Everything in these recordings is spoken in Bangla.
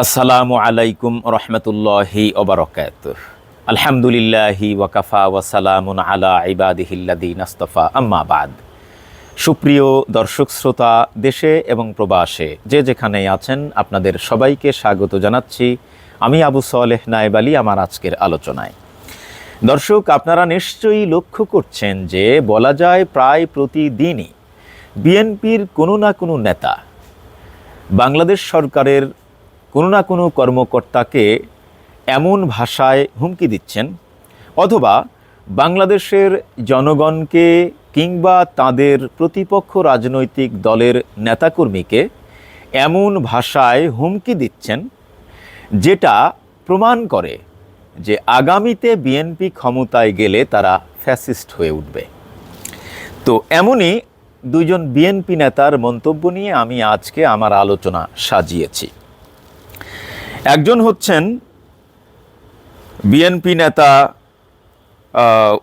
আসসালামু আলাইকুম রহমতুল্লাহি ওবরকাত আলহামদুলিল্লাহি ওয়াকাফা ওয়াসালামুন আলা ইবাদিহিল্লাদিন আস্তফা। আম্মাবাদ সুপ্রিয় দর্শক, শ্রোতা, দেশে এবং প্রবাসে যে যেখানে আছেন, আপনাদের সবাইকে স্বাগত জানাচ্ছি আমি আবু সালেহ নায়েব আলী, আমার আজকের আলোচনায়। দর্শক, আপনারা নিশ্চয়ই লক্ষ্য করছেন যে বলা যায় প্রায় প্রতিদিনই বিএনপির কোনো না কোনো নেতা বাংলাদেশ সরকারের কোনো না কোনো কর্মকর্তাকে এমন ভাষায় হুমকি দিচ্ছেন, অথবা বাংলাদেশের জনগণকে কিংবা তাদের প্রতিপক্ষ রাজনৈতিক দলের নেতাকর্মীকে এমন ভাষায় হুমকি দিচ্ছেন, যেটা প্রমাণ করে যে আগামীতে বিএনপি ক্ষমতায় গেলে তারা ফ্যাসিস্ট হয়ে উঠবে। তো এমনই দুইজন বিএনপি নেতার মন্তব্য নিয়ে আমি আজকে আমার আলোচনা সাজিয়েছি। একজন হচ্ছেন বিএনপি নেতা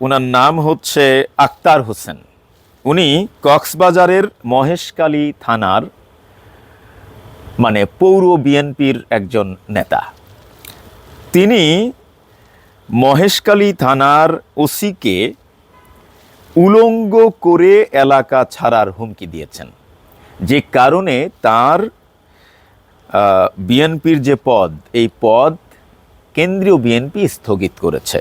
ওনার নাম হচ্ছে আক্তার হোসেন। উনি কক্সবাজারের মহেশকালী থানার মানে পৌর বিএনপির একজন নেতা। তিনি মহেশকালী থানার ওসিকে উলঙ্গ করে এলাকা ছাড়ার হুমকি দিয়েছেন। যে কারণে তার বিএনপির যে পদ, এই পদ কেন্দ্রীয় বিএনপি স্থগিত করেছে।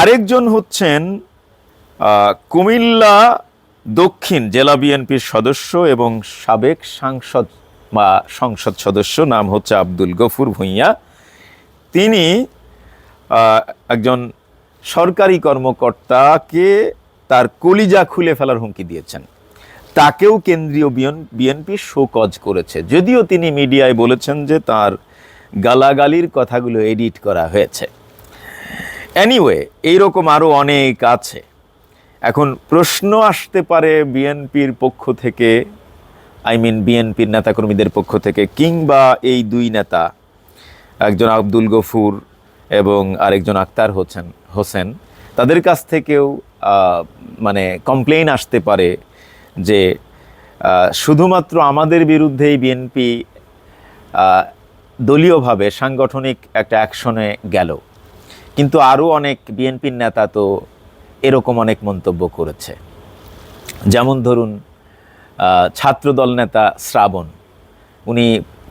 আরেকজন হচ্ছেন কুমিল্লা দক্ষিণ জেলা বিএনপির সদস্য এবং সাবেক সাংসদ বা সংসদ সদস্য, নাম হচ্ছে আব্দুল গফুর ভূঁইয়া। তিনি একজন সরকারি কর্মকর্তাকে তার কলিজা খুলে ফেলার হুমকি দিয়েছেন। তাকেও কেন্দ্রীয় বিএনপি শোকজ করেছে। যদিও তিনি মিডিয়ায় বলেছেন যে তার গালাগালির কথাগুলো এডিট করা হয়েছে। এনিওয়ে এইরকম আরও অনেক আছে। এখন প্রশ্ন আসতে পারে বিএনপির পক্ষ থেকে আই মিন বিএনপির নেতাকর্মীদের পক্ষ থেকে, কিংবা এই দুই নেতা, একজন আব্দুল গফুর এবং আরেকজন আক্তার হোসেন হোসেন। তাদের কাছ থেকেও মানে কমপ্লেইন আসতে পারে যে শুধুমাত্র আমাদের বিরুদ্ধেই বিএনপি দলীয়ভাবে সাংগঠনিক একটা অ্যাকশনে গেল। কিন্তু আরও অনেক বিএনপির নেতা তো এরকম অনেক মন্তব্য করেছে। যেমন ধরুন ছাত্রদল নেতা শ্রাবণ। উনি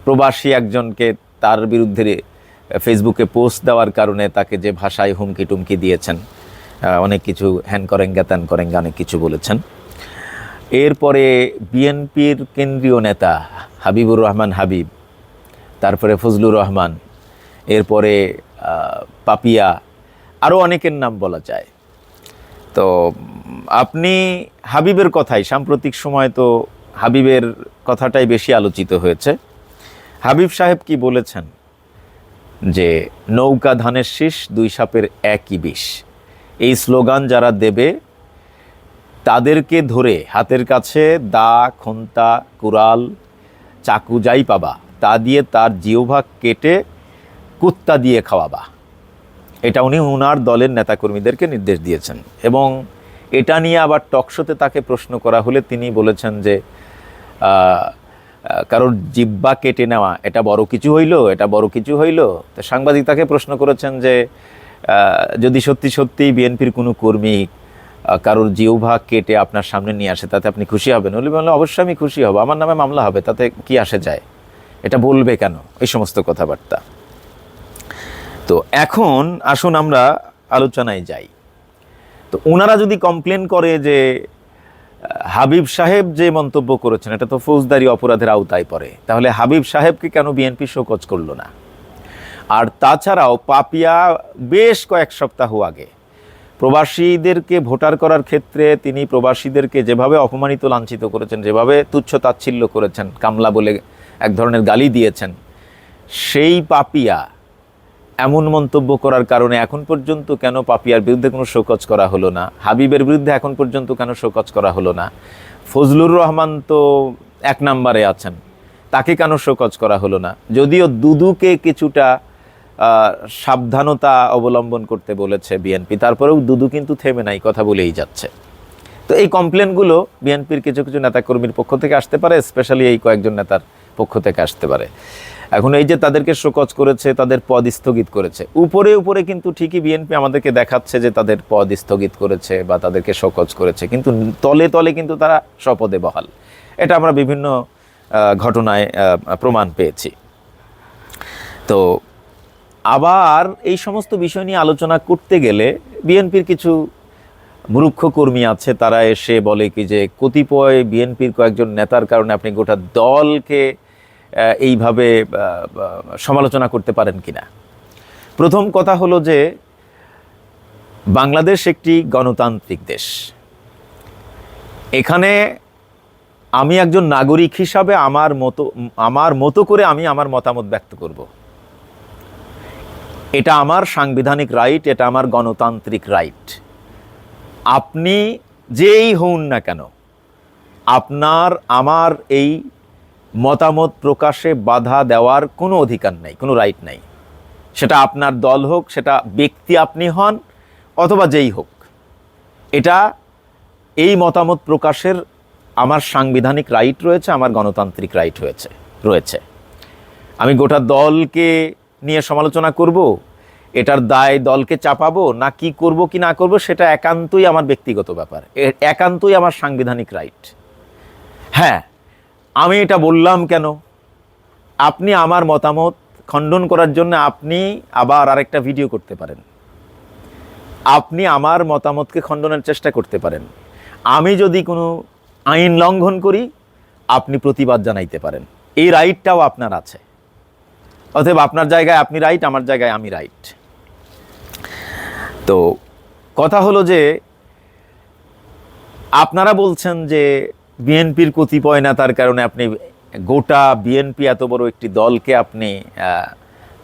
প্রবাসী একজনকে তার বিরুদ্ধে ফেসবুকে পোস্ট দেওয়ার কারণে তাকে যে ভাষায় হুমকি টুমকি দিয়েছেন অনেক কিছু হ্যান করেঙ্গা ত্যান করেঙ্গা অনেক কিছু বলেছেন। এরপরে বিএনপির কেন্দ্রীয় নেতা হাবিবুর রহমান হাবিব, তারপরে ফজলুর রহমান, এরপরে পাপিয়া আরও অনেকের নাম বলা যায়। তো, আপনি হাবিবের কথাই, সাম্প্রতিক সময় তো হাবিবের কথাটাই বেশি আলোচিত হয়েছে। হাবিব সাহেব কি বলেছেন? যে, নৌকা ধানের শীষ দুই সাপের একই বিষ। এই স্লোগান যারা দেবে তাদেরকে ধরে হাতের কাছে দা, খন্তা, কুড়াল, চাকু যাই পাবা, তা দিয়ে তার জিওভাগ কেটে কুত্তা দিয়ে খাওয়াবা। এটা উনি উনার দলের নেতাকর্মীদেরকে নির্দেশ দিয়েছেন এবং এটা নিয়ে আবার টকশোতে তাকে প্রশ্ন করা হলে তিনি বলেছেন যে কারোর জিব্বা কেটে নেওয়া, এটা বড় কিছু হইল, এটা বড় কিছু হইল। তো সাংবাদিক তাকে প্রশ্ন করেছেন যে যদি সত্যি সত্যি বিএনপির কোনো কর্মী কারোর জিহ্বা কেটে আপনার সামনে নিয়ে আসে, তাতে আপনি খুশি হবেন। উনি বললেন, অবশ্যই আমি খুশি হব। আমার নামে মামলা হবে, তাতে কি আসে যায়? এটা বলবে কেন? এই সমস্ত কথাবার্তা। তো এখন আসুন আমরা আলোচনায় যাই। তো ওনারা যদি কমপ্লেন করে যে হাবিব সাহেব যে মন্তব্য করেছেন, এটা তো ফৌজদারি অপরাধের আওতায় পড়ে, তাহলে হাবিব সাহেবকে কেন বিএনপি শোকজ করল না? আর তাছাড়াও পাপিয়া বেশ কয়েক সপ্তাহ আগে প্রবাসীদেরকে ভোটার করার ক্ষেত্রে তিনি প্রবাসীদেরকে যেভাবে অপমানিত, লাঞ্ছিত করেছেন, যেভাবে তুচ্ছ তাচ্ছিল্য করেছেন, কামলা বলে এক ধরনের গালি দিয়েছেন, সেই পাপিয়া এমন মন্তব্য করার কারণে এখন পর্যন্ত কেন পাপিয়ার বিরুদ্ধে কোনো শোকজ করা হলো না? হাবিবের বিরুদ্ধে এখন পর্যন্ত কেন শোকজ করা হলো না? ফজলুর রহমান তো এক নাম্বারে আছেন, তাকে কেন শোকজ করা হলো না? যদিও দুদুকে কিছুটা সাবধানতা অবলম্বন করতে বলেছে বিএনপি। তারপরেও দুদু কিন্তু থেমে নাই, কথা বলেই যাচ্ছে। তো এই কমপ্লেনগুলো বিএনপির কিছু কিছু নেতাকর্মীর পক্ষ থেকে আসতে পারে স্পেশালি এই কয়েকজন নেতার পক্ষ থেকে আসতে পারে। এখন এই যে তাদেরকে শোকজ করেছে, তাদের পদ স্থগিত করেছে, উপরে উপরে কিন্তু ঠিকই বিএনপি আমাদেরকে দেখাচ্ছে যে তাদের পদ স্থগিত করেছে বা তাদেরকে শোকজ করেছে, কিন্তু তলে তলে কিন্তু তারা স্বপদে বহাল। এটা আমরা বিভিন্ন ঘটনায় প্রমাণ পেয়েছি। তো আবার এই সমস্ত বিষয় নিয়ে আলোচনা করতে গেলে বিএনপির কিছু মূর্খ কর্মী আছে, তারা এসে বলে কি যে কতিপয় বিএনপির কয়েকজন নেতার কারণে আপনি গোটা দলকে এইভাবে সমালোচনা করতে পারেন কিনা? প্রথম কথা হলো যে বাংলাদেশ একটি গণতান্ত্রিক দেশ। এখানে আমি একজন নাগরিক হিসাবে আমার মতো আমার মতো করে আমি আমার মতামত ব্যক্ত করব। এটা আমার সাংবিধানিক রাইট এটা আমার গণতান্ত্রিক রাইট আপনি যেই হন না কেন, আপনার, আমার এই মতামত প্রকাশে বাধা দেওয়ার কোনো অধিকার নাই, কোনো রাইট নাই। সেটা আপনার দল হোক, সেটা ব্যক্তি আপনি হন, অথবা যেই হোক। এটা এই মতামত প্রকাশের আমার সাংবিধানিক রাইট রয়েছে, আমার গণতান্ত্রিক রাইট হয়েছে, রয়েছে। আমি গোটা দলকে নিয়ে সমালোচনা করব? এটার দায় দলকে চাপাবো, না কি করব, কি না করব, সেটা একান্তই আমার ব্যক্তিগত ব্যাপার। একান্তই আমার সাংবিধানিক রাইট হ্যাঁ আমি এটা বললাম কেন? আপনি আমার মতামত খণ্ডন করার জন্য আপনি আবার আরেকটা ভিডিও করতে পারেন। আপনি আমার মতামতকে খণ্ডনের চেষ্টা করতে পারেন। আমি যদি কোনো আইন লঙ্ঘন করি, আপনি প্রতিবাদ জানাইতে পারেন। এই রাইটটাও আপনার আছে। অতএব আপনার জায়গায় আপনি রাইট আমার জায়গায় আমি রাইট তো কথা হলো যে, আপনারা বলছেন যে বিএনপির কতিপয় নেতার কারণে আপনি গোটা বিএনপি এত বড় একটি দলকে আপনি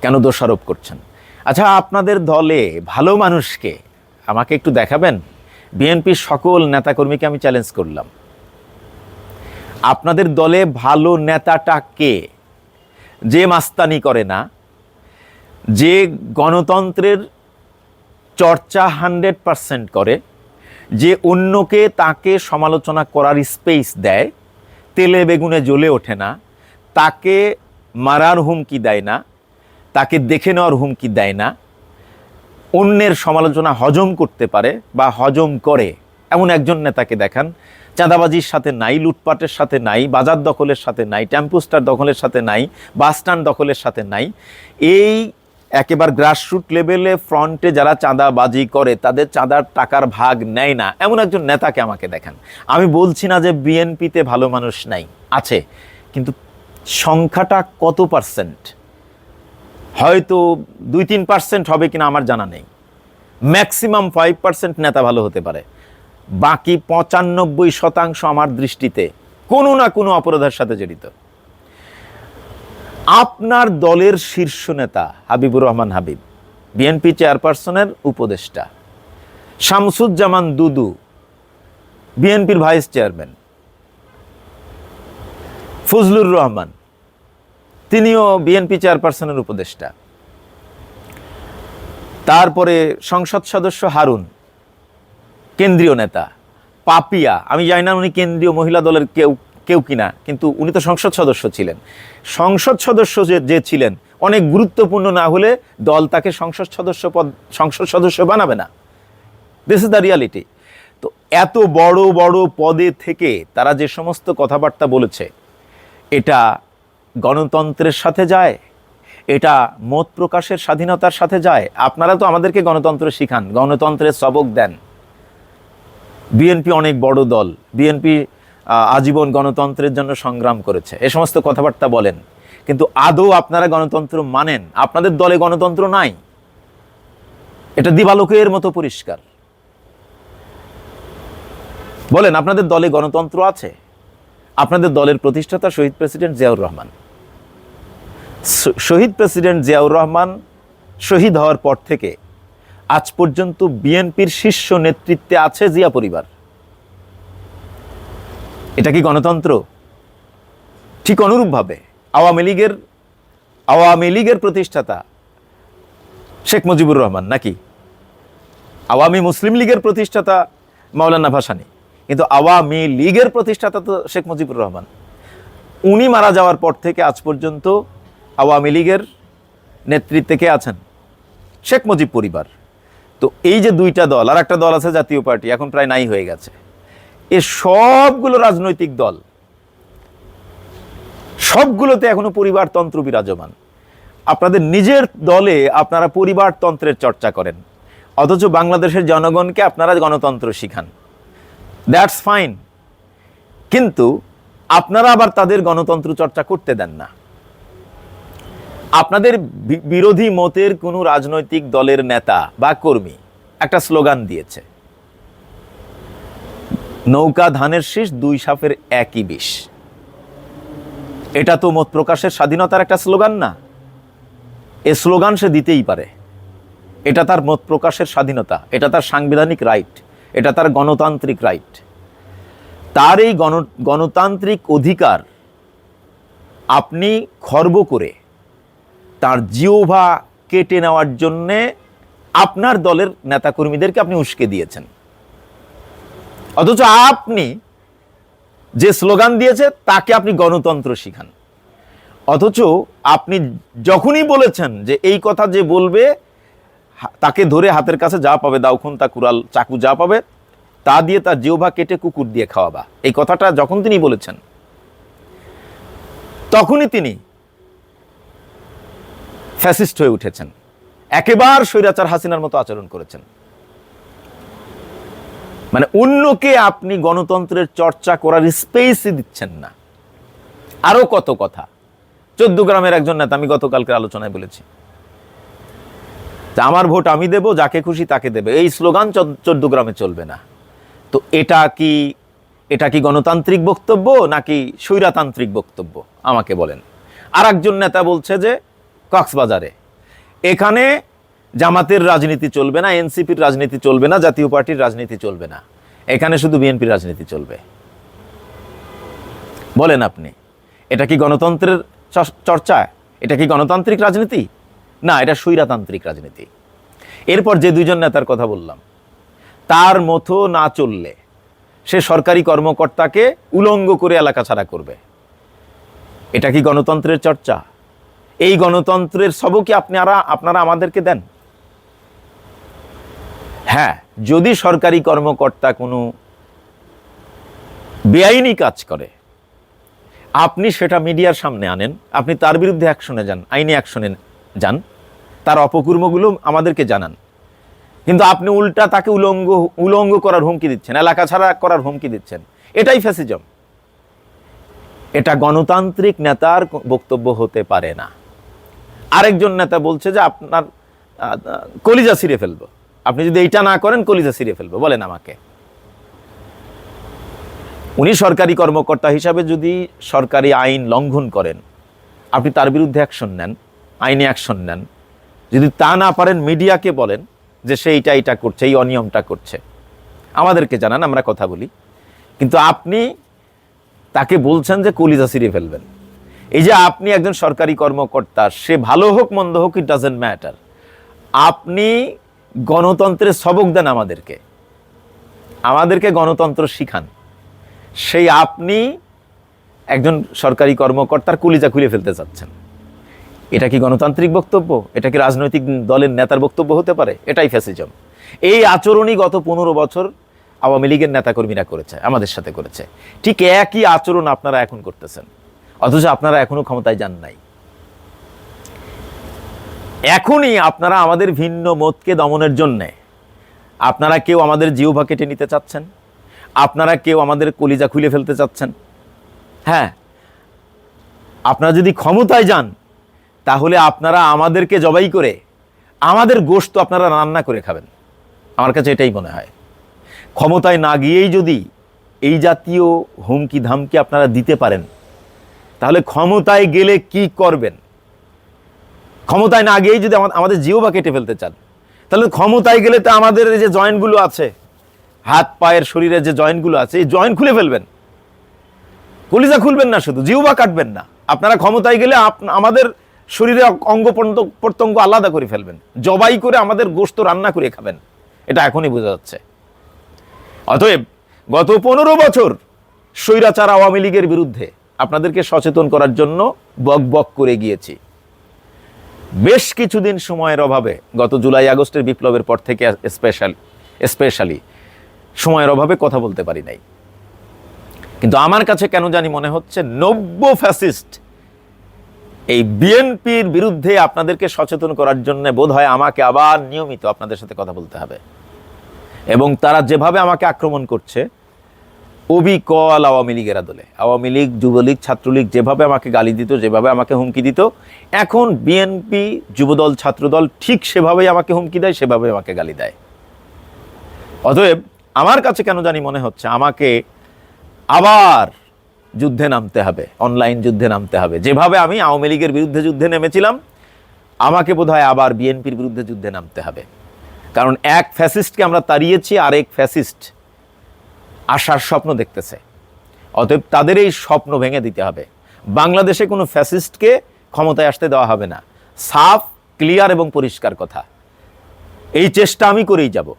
কেন দোষারোপ করছেন? আচ্ছা আপনাদের দলে ভালো মানুষকে আমাকে একটু দেখাবেন? বিএনপির সকল নেতাকর্মীকে আমি চ্যালেঞ্জ করলাম। আপনাদের দলে ভালো নেতাটা কে? যে মাস্তানি করে না, যে গণতন্ত্রের চর্চা হান্ড্রেড পারসেন্ট করে, যে অন্যকে তাকে সমালোচনা করার স্পেস দেয়, তেলে বেগুনে জ্বলে ওঠে না, তাকে মারার হুমকি দেয় না, তাকে দেখে নেওয়ার হুমকি দেয় না, অন্যের সমালোচনা হজম করতে পারে বা হজম করে, এমন একজন নেতাকে দেখান চাঁদাবাজির সাথে নাই, লুটপাটের সাথে নাই, বাজার দখলের সাথে নাই টেম্পোস্টার দখলের সাথে নাই, বাস স্ট্যান্ড দখলের সাথে নাই। এই একেবারে গ্রাসরুট লেভেলে ফ্রন্টে যারা চাঁদাবাজি করে, তাদের চাঁদার টাকার ভাগ নেয় না। এমন একজন নেতাকে আমাকে দেখান। আমি বলছি না যে বিএনপিতে ভালো মানুষ নাই, আছে। কিন্তু সংখ্যাটা কত পার্সেন্ট হয়তো দুই তিন পার্সেন্ট হবে কিনা আমার জানা নেই। ম্যাক্সিমাম ফাইভ পার্সেন্ট নেতা ভালো হতে পারে। বাকি পঁচানব্বই শতাংশ আমার দৃষ্টিতে কোনো না কোনো অপরাধের সাথে জড়িত। আপনার দলের শীর্ষ নেতা হাবিবুর রহমান হাবিব, বিএনপি চেয়ারপারসনের উপদেষ্টা, শামসুজ্জামান দুদু, বিএনপির ভাইস চেয়ারম্যান, ফজলুর রহমান, তিনিও বিএনপি চেয়ারপারসনের উপদেষ্টা। তারপরে সংসদ সদস্য হারুন কেন্দ্রীয় নেতা, পাপিয়া, আমি জানি না উনি কেন্দ্রীয় মহিলা দলের কেউ কেউ কিনা, কিন্তু উনি তো সংসদ সদস্য ছিলেন। সংসদ সদস্য যে যে ছিলেন, অনেক গুরুত্বপূর্ণ না হলে দল তাকে সংসদ সদস্য পদ, সংসদ সদস্য বানাবে না। দিস ইজ দ্য রিয়ালিটি তো এত বড় বড় পদে থেকে তারা যে সমস্ত কথাবার্তা বলেছে, এটা গণতন্ত্রের সাথে যায়, এটা মত প্রকাশের স্বাধীনতার সাথে যায়। আপনারা তো আমাদেরকে গণতন্ত্র শিখান, গণতন্ত্রের সবক দেন। বিএনপি অনেক বড় দল। বিএনপি আজীবন গণতন্ত্রের জন্য সংগ্রাম করেছে। এ সমস্ত কথাবার্তা বলেন। কিন্তু আদৌ আপনারা গণতন্ত্র মানেন? আপনাদের দলে গণতন্ত্র নাই। এটা দিবালোকের মতো পরিষ্কার। বলেন, আপনাদের দলে গণতন্ত্র আছে? আপনাদের দলের প্রতিষ্ঠাতা শহীদ প্রেসিডেন্ট জিয়াউর রহমান। শহীদ প্রেসিডেন্ট জিয়াউর রহমান শহীদ হওয়ার পর থেকে আজ পর্যন্ত বিএনপির শীর্ষ নেতৃত্বে আছে জিয়া পরিবার। এটা কি গণতন্ত্র? ঠিক অনুরূপভাবে আওয়ামী লীগের আওয়ামী লীগের প্রতিষ্ঠাতা শেখ মুজিবুর রহমান নাকি? আওয়ামী মুসলিম লীগের প্রতিষ্ঠাতা মাওলানা ভাসানী। কিন্তু আওয়ামী লীগের প্রতিষ্ঠাতা তো শেখ মুজিবুর রহমান। উনি মারা যাওয়ার পর থেকে আজ পর্যন্ত আওয়ামী লীগের নেতৃত্বে কে আছেন? শেখ মুজিব পরিবার। তো এই যে দুইটা দল, আর একটা দল আছে জাতীয় পার্টি, এখন প্রায় নাই হয়ে গেছে। এ সবগুলো রাজনৈতিক দল, সবগুলোতে এখনও পরিবারতন্ত্র বিরাজমান। আপনাদের নিজের দলে আপনারা পরিবারতন্ত্রের চর্চা করেন, অথচ বাংলাদেশের জনগণকে আপনারা গণতন্ত্র শিখান। দ্যাটস ফাইন কিন্তু আপনারা আবার তাদের গণতন্ত্র চর্চা করতে দেন না। আপনাদের বিরোধী মতের কোনো রাজনৈতিক দলের নেতা বা কর্মী একটা স্লোগান দিয়েছে। নৌকা ধানের শীষ, দুই সাফের একই বিষ। এটা তো মত প্রকাশের স্বাধীনতার একটা স্লোগান না। এ স্লোগান সে দিতেই পারে। এটা তার মত প্রকাশের স্বাধীনতা। এটা তার সাংবিধানিক রাইট। এটা তার গণতান্ত্রিক রাইট। তার এই গণ, গণতান্ত্রিক অধিকার আপনি খর্ব করে তার জিওভা কেটে নেওয়ার জন্যে আপনার দলের নেতাকর্মীদেরকে আপনি উস্কে দিয়েছেন। অথচ আপনি যে স্লোগান দিয়েছে, তাকে আপনি গণতন্ত্র শিখান। অথচ আপনি যখনই বলেছেন যে এই কথা যে বলবে তাকে ধরে হাতের কাছে যা পাবে দাউখন তা কুড়াল, চাকু যা পাবে, তা দিয়ে তার জিওভা কেটে কুকুর দিয়ে খাওয়াবা। এই কথাটা যখন তিনি বলেছেন, তখনই তিনি ফ্যাসিস্ট হয়ে উঠেছেন। একেবার স্বৈরাচার হাসিনার মতো আচরণ করেছেন। মানে অন্যকে আপনি গণতন্ত্রের চর্চা করার স্পেসই দিচ্ছেন না। আরও কত কথা। চোদ্দ গ্রামের একজন নেতা, আমি গতকালকে আলোচনায় বলেছি। আমার ভোট আমি দেব, যাকে খুশি তাকে দেবে। এই স্লোগান চোদ্দ গ্রামে চলবে না। তো এটা কি এটা কি গণতান্ত্রিক বক্তব্য, নাকি স্বৈরাতান্ত্রিক বক্তব্য? আমাকে বলেন। আর একজন নেতা বলছে যে কক্সবাজারে। এখানে জামাতের রাজনীতি চলবে না, এনসিপির রাজনীতি চলবে না, জাতীয় পার্টির রাজনীতি চলবে না। এখানে শুধু বিএনপির রাজনীতি চলবে। বলেন আপনি, এটা কি গণতন্ত্রের চর্চা? এটা কি গণতান্ত্রিক রাজনীতি? না, এটা স্বৈরাতান্ত্রিক রাজনীতি। এরপর যে দুইজন নেতার কথা বললাম, তার মতো না চললে সে সরকারি কর্মকর্তাকে উলঙ্গ করে এলাকা ছাড়া করবে। এটা কি গণতন্ত্রের চর্চা? এই গণতন্ত্রের সবকে আপনারা আপনারা আমাদেরকে দেন? হ্যাঁ যদি সরকারি কর্মকর্তা কোনো বেআইনি কাজ করে, আপনি সেটা মিডিয়ার সামনে আনেন, আপনি তার বিরুদ্ধে অ্যাকশনে যান, আইনি অ্যাকশনে যান, তার অপকর্মগুলো আমাদেরকে জানান। কিন্তু আপনি উল্টা তাকে উলঙ্গ উলঙ্গ করার হুমকি দিচ্ছেন, এলাকা ছাড়া করার হুমকি দিচ্ছেন। এটাই ফ্যাসিজম। এটা গণতান্ত্রিক নেতার বক্তব্য হতে পারে না। আরেকজন নেতা বলছে যে আপনার কলিজা ছিঁড়ে ফেলব। আপনি যদি এইটা না করেন, কলিজা ছিঁড়ে ফেলব। বলেন আমাকে। উনি সরকারি কর্মকর্তা হিসাবে যদি সরকারি আইন লঙ্ঘন করেন, আপনি তার বিরুদ্ধে অ্যাকশন নেন, আইনে অ্যাকশন নেন। যদি তা না পারেন, মিডিয়াকে বলেন যে সে এইটা এইটা করছে, এই অনিয়মটা করছে। আমাদেরকে জানান, আমরা কথা বলি। কিন্তু আপনি তাকে বলছেন যে কলিজা ছিঁড়ে ফেলবেন। এই যে আপনি একজন সরকারি কর্মকর্তা, সে ভালো হোক, মন্দ হোক ইট ডাজেন্ট ম্যাটার আপনি গণতন্ত্রের সবক দেন আমাদেরকে। আমাদেরকে গণতন্ত্র শিখান। সেই আপনি একজন সরকারি কর্মকর্তার কলিজা খুলে ফেলতে চাচ্ছেন এটা কি গণতান্ত্রিক বক্তব্য? এটা কি রাজনৈতিক দলের নেতার বক্তব্য হতে পারে? এটাই ফ্যাসিজম এই আচরণই গত পনেরো বছর আওয়ামী লীগের নেতাকর্মীরা করেছে, আমাদের সাথে করেছে। ঠিক একই আচরণ আপনারা এখন করতেছেন। অথচ আপনারা এখনও ক্ষমতায় যান নাই। এখনই আপনারা আমাদের ভিন্ন মতকে দমনের জন্যে, আপনারা কেউ আমাদের জিওভা কেটে নিতে চাচ্ছেন? আপনারা কেউ আমাদের কলিজা খুলে ফেলতে চাচ্ছেন? হ্যাঁ আপনারা যদি ক্ষমতায় যান, তাহলে আপনারা আমাদেরকে জবাই করে, আমাদের গোশত আপনারা রান্না করে খাবেন। আমার কাছে এটাই মনে হয়। ক্ষমতায় না গিয়েই যদি এই জাতীয় হুমকি ধামকি আপনারা দিতে পারেন তাহলে ক্ষমতায় গেলে কি করবেন? ক্ষমতায় না গিয়েই যদি আমাদের জিও বা কেটে ফেলতে চান, তাহলে ক্ষমতায় গেলে তো আমাদের যে জয়েন্টগুলো আছে, হাত, পায়ের শরীরে যে জয়েন্টগুলো আছে, এই জয়েন্ট খুলে ফেলবেন। কলিজা খুলবেন না শুধু, জিহ্বা কাটবেন না। আপনারা ক্ষমতায় গেলে আমাদের শরীরে অঙ্গ প্রত্যঙ্গ আলাদা করে ফেলবেন। জবাই করে আমাদের গোস্ত রান্না করে খাবেন। এটা এখনই বোঝা যাচ্ছে। অতএব গত পনেরো বছর স্বৈরাচার আওয়ামী লীগের বিরুদ্ধে আপনাদেরকে সচেতন করার জন্য বক বক করে গিয়েছি। বেশ কিছুদিন সময়ের অভাবে, গত জুলাই আগস্টের বিপ্লবের পর থেকে স্পেশাল স্পেশালি সময়ের অভাবে কথা বলতে পারি নাই। কিন্তু আমার কাছে কেন জানি মনে হচ্ছে নব্য ফ্যাসিস্ট এই বিএনপির বিরুদ্ধে আপনাদেরকে সচেতন করার জন্য বোধ হয় আমাকে আবার নিয়মিত আপনাদের সাথে কথা বলতে হবে। এবং তারা যেভাবে আমাকে আক্রমণ করছে অবিকল আওয়ামী লীগের আদলে। আওয়ামী লীগ, যুবলীগ, ছাত্রলীগ যেভাবে আমাকে গালি দিত, যেভাবে আমাকে হুমকি দিত, এখন বিএনপি যুবদল, ছাত্রদল ঠিক সেভাবেই আমাকে হুমকি দেয় সেভাবে আমাকে গালি দেয়। অতএব আমার কাছে কেন জানি মনে হচ্ছে, আমাকে আবার যুদ্ধে নামতে হবে অনলাইন যুদ্ধে নামতে হবে। যেভাবে আমি আওয়ামী লীগের বিরুদ্ধে যুদ্ধে নেমেছিলাম, আমাকে বোধহয় আবার বিএনপির বিরুদ্ধে যুদ্ধে নামতে হবে। কারণ এক ফ্যাসিস্টকে আমরা তাড়িয়েছি আর এক ফ্যাসিস্ট আসার স্বপ্ন দেখতেছে। অতএব তাদের এই স্বপ্ন ভেঙে দিতে হবে। বাংলাদেশে কোনো ফ্যাসিস্টকে ক্ষমতায় আসতে দেওয়া হবে না। সাফ, ক্লিয়ার এবং পরিষ্কার কথা। এই চেষ্টা আমি করেই যাব।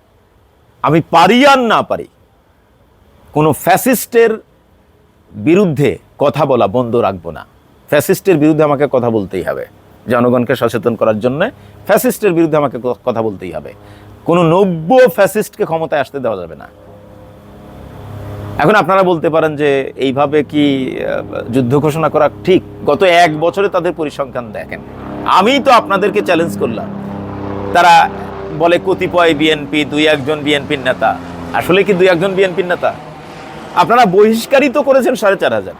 আমি পারি আর না পারি। কোনো ফ্যাসিস্টের বিরুদ্ধে কথা বলা বন্ধ রাখব না। ফ্যাসিস্টের বিরুদ্ধে আমাকে কথা বলতেই হবে। জনগণকে সচেতন করার জন্য ফ্যাসিস্টের বিরুদ্ধে আমাকে কথা বলতেই হবে। কোনো নব্য ফ্যাসিস্টকে ক্ষমতায় আসতে দেওয়া যাবে না। এখন আপনারা বলতে পারেন যে এইভাবে কি যুদ্ধ ঘোষণা করা ঠিক? গত এক বছরে তাদের পরিসংখ্যান দেখেন। আমি তো আপনাদেরকে চ্যালেঞ্জ করলাম। তারা বলে কতিপয় বিএনপি দুই একজন বিএনপির নেতা। আসলে কি দুই একজন বিএনপির নেতা? আপনারা বহিষ্কারিত করেছেন সাড়ে চার হাজার।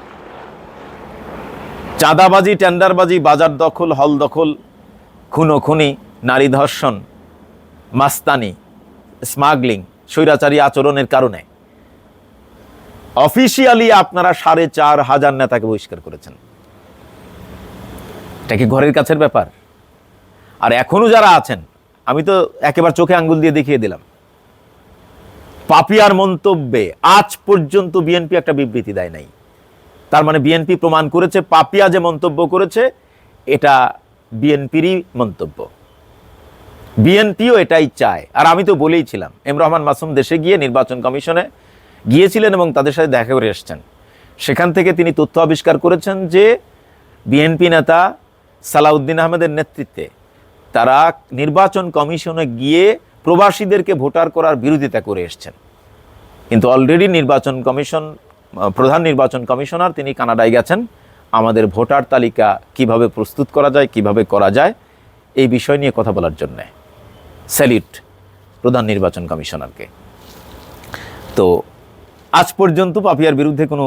চাঁদাবাজি, টেন্ডারবাজি, বাজার দখল, হল দখল খুনো খুনি নারী ধর্ষণ, মাস্তানি, স্মাগলিং, স্বৈরাচারী আচরণের কারণে। অফিসিয়ালি আপনারা সাড়ে চার হাজার নেতাকে বহিষ্কার করেছেন। এটা কি ঘরের কাছের ব্যাপার? আর এখনও যারা আছেন, আমি তো একেবারে চোখে আঙ্গুল দিয়ে দেখিয়ে দিলাম। পাপিয়ার মন্তব্যে আজ পর্যন্ত বিএনপি একটা বিবৃতি দেয় নাই। তার মানে বিএনপি প্রমাণ করেছে, পাপিয়া যে মন্তব্য করেছে, এটা বিএনপিরই মন্তব্য। বিএনপিও এটাই চায়। আর আমি তো বলেই ছিলাম, এম রহমান মাসুম দেশে গিয়ে নির্বাচন কমিশনে গিয়েছিলেন এবং তাদের সাথে দেখা করে এসেছেন। সেখান থেকে তিনি তথ্য আবিষ্কার করেছেন যে বিএনপি নেতা সালাউদ্দিন আহমেদের নেতৃত্বে তারা নির্বাচন কমিশনে গিয়ে প্রবাসীদেরকে ভোটার করার বিরোধিতা করে এসছেন। কিন্তু অলরেডি নির্বাচন কমিশন, প্রধান নির্বাচন কমিশনার তিনি কানাডায় গেছেন। আমাদের ভোটার তালিকা কীভাবে প্রস্তুত করা যায়, কীভাবে করা যায়, এই বিষয় নিয়ে কথা বলার জন্যে। স্যালিউট প্রধান নির্বাচন কমিশনারকে। তো আজ পর্যন্ত পাপিয়ার বিরুদ্ধে কোনো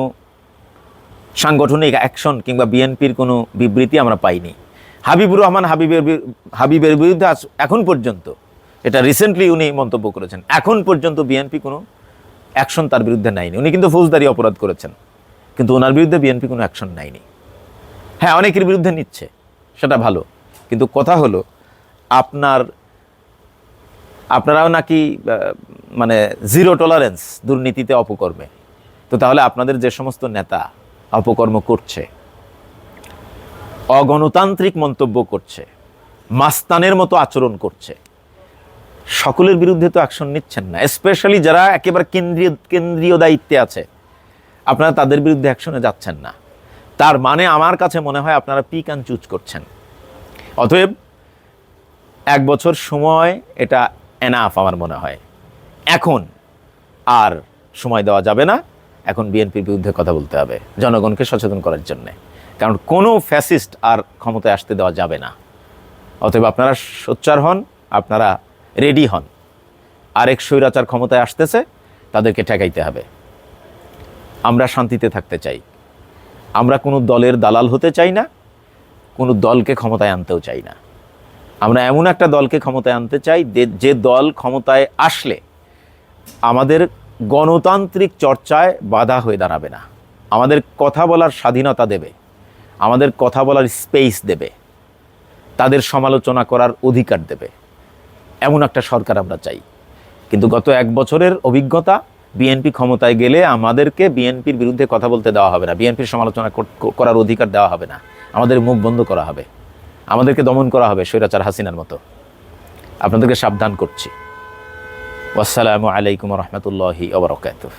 সাংগঠনিক অ্যাকশন কিংবা বিএনপির কোনো বিবৃতি আমরা পাইনি। হাবিবুর রহমান হাবিবের হাবিবের বিরুদ্ধে আজ এখন পর্যন্ত, এটা রিসেন্টলি উনি মন্তব্য করেছেন, এখন পর্যন্ত বিএনপি কোনো অ্যাকশন তার বিরুদ্ধে নেয়নি উনি কিন্তু ফৌজদারি অপরাধ করেছেন, কিন্তু ওনার বিরুদ্ধে বিএনপি কোনো অ্যাকশন নেয়নি হ্যাঁ অনেকের বিরুদ্ধে নিচ্ছে, সেটা ভালো, কিন্তু কথা হলো, আপনার আপনারাও নাকি মানে জিরো টলারেন্স দুর্নীতিতে অপকর্মে। তো তাহলে আপনাদের যে সমস্ত নেতা অপকর্ম করছে, অগণতান্ত্রিক মন্তব্য করছে, মাস্তানের মতো আচরণ করছে, সকলের বিরুদ্ধে তো অ্যাকশন নিচ্ছেন না। স্পেশালি যারা একেবারে কেন্দ্রীয় কেন্দ্রীয় দায়িত্বে আছে, আপনারা তাদের বিরুদ্ধে অ্যাকশনে যাচ্ছেন না। তার মানে আমার কাছে মনে হয় আপনারা পিক অ্যান্ড চুজ করছেন। অতএব, এক বছর সময় এটা এনাফ আমার মনে হয়। এখন আর সময় দেওয়া যাবে না। এখন বিএনপির বিরুদ্ধে কথা বলতে হবে, জনগণকে সচেতন করার জন্যে। কারণ কোনো ফ্যাসিস্ট আর ক্ষমতায় আসতে দেওয়া যাবে না। অতএব আপনারা সোচ্চার হন, আপনারা রেডি হন। আরেক স্বৈরাচার ক্ষমতায় আসতেছে, তাদেরকে ঠেকাইতে হবে। আমরা শান্তিতে থাকতে চাই। আমরা কোনো দলের দালাল হতে চাই না, কোনো দলকে ক্ষমতায় আনতেও চাই না। আমরা এমন একটা দলকে ক্ষমতায় আনতে চাই, যে- দল ক্ষমতায় আসলে আমাদের গণতান্ত্রিক চর্চায় বাধা হয়ে দাঁড়াবে না। আমাদের কথা বলার স্বাধীনতা দেবে, আমাদের কথা বলার স্পেস দেবে, তাদের সমালোচনা করার অধিকার দেবে। এমন একটা সরকার আমরা চাই। কিন্তু গত এক বছরের অভিজ্ঞতা বিএনপি ক্ষমতায় গেলে আমাদেরকে বিএনপির বিরুদ্ধে কথা বলতে দেওয়া হবে না। বিএনপির সমালোচনা কর- করার অধিকার দেওয়া হবে না। আমাদের মুখ বন্ধ করা হবে। আমাদেরকে দমন করা হবে স্বৈরাচার হাসিনার মতো। আপনাদেরকে সাবধান করছি। আসসালামু আলাইকুম রহমতুল্লাহি ওবরকাতুহ